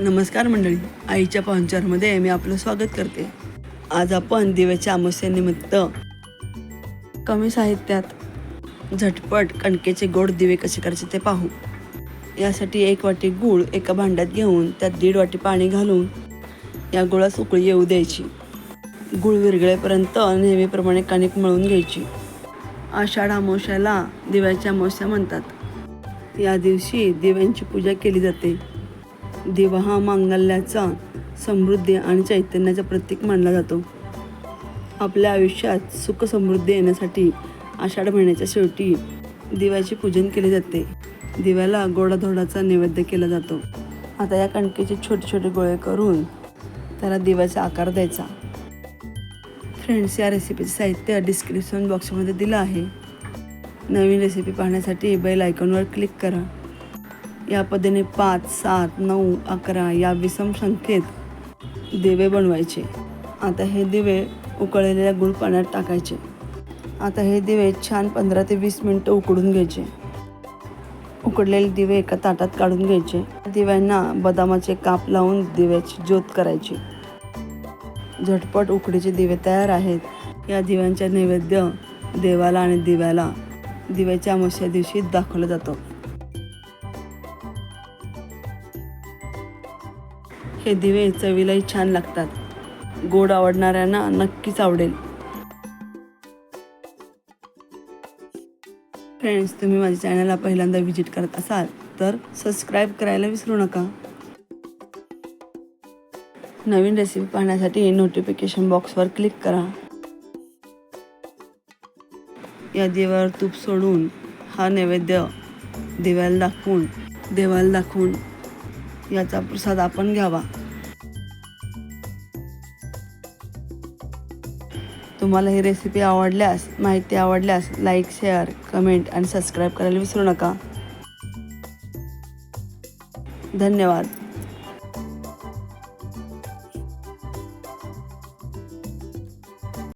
नमस्कार मंडळी. आईच्या पाहुणचारमध्ये मी आपलं स्वागत करते. आज आपण दिव्याच्या अमावस्येनिमित्त कमी साहित्यात झटपट कणकेचे गोड दिवे कसे करायचे ते पाहू. यासाठी एक वाटी गूळ एका भांड्यात घेऊन त्यात दीड वाटी पाणी घालून या गुळास उकळी येऊ द्यायची. गुळ विरगळेपर्यंत नेहमीप्रमाणे कणिक मळून घ्यायची. आषाढ अमावस्याला दिव्याच्या अमावस्या म्हणतात. या दिवशी दिव्यांची पूजा केली जाते. दिवा हा मांगल्याचा समृद्धी आणि चैतन्याचा प्रतीक मानला जातो. आपल्या आयुष्यात सुख समृद्धी येण्यासाठी आषाढ महिन्याच्या शेवटी दिव्याचे पूजन केले जाते. दिव्याला गोडाधोडाचा नैवेद्य केला जातो. आता या कणकेचे छोटे छोटे गोळे करून त्याला दिव्याचा आकार द्यायचा. फ्रेंड्स या रेसिपीचे साहित्य डिस्क्रिप्शन बॉक्समध्ये दिलं आहे. नवीन रेसिपी पाहण्यासाठी बेल आयकॉनवर क्लिक करा. या पद्धतीने पाच सात नऊ अकरा या विषम संख्येत दिवे बनवायचे. आता हे दिवे उकळलेल्या गुळ पाण्यात टाकायचे. आता हे दिवे छान पंधरा ते वीस मिनटं उकडून घ्यायचे. उकडलेले दिवे एका ताटात काढून घ्यायचे. दिव्यांना बदामाचे काप लावून दिव्याची ज्योत करायची. झटपट उकडीचे दिवे तयार आहेत. या दिव्यांचा नैवेद्य देवाला आणि दिव्याला दिव्याच्या अमावस्या दिवशी दाखवला जातो. हे दिवे चवीलाही छान लागतात. गोड आवडणाऱ्यांना नक्कीच आवडेल. फ्रेंड्स तुम्ही माझ्या चॅनलला पहिल्यांदा व्हिजिट करत असाल तर सबस्क्राईब करायला विसरू नका. नवीन रेसिपी पाहण्यासाठी नोटिफिकेशन बॉक्सवर क्लिक करा. या देवावर तूप सोडून हा नैवेद्य दिव्याला दाखवून देवाला दाखवून याचा प्रसाद आपण घ्यावा. तुम्हाला ही रेसिपी आवडल्यास माहिती आवडल्यास लाईक शेअर कमेंट आणि सबस्क्राईब करायला विसरू नका. धन्यवाद.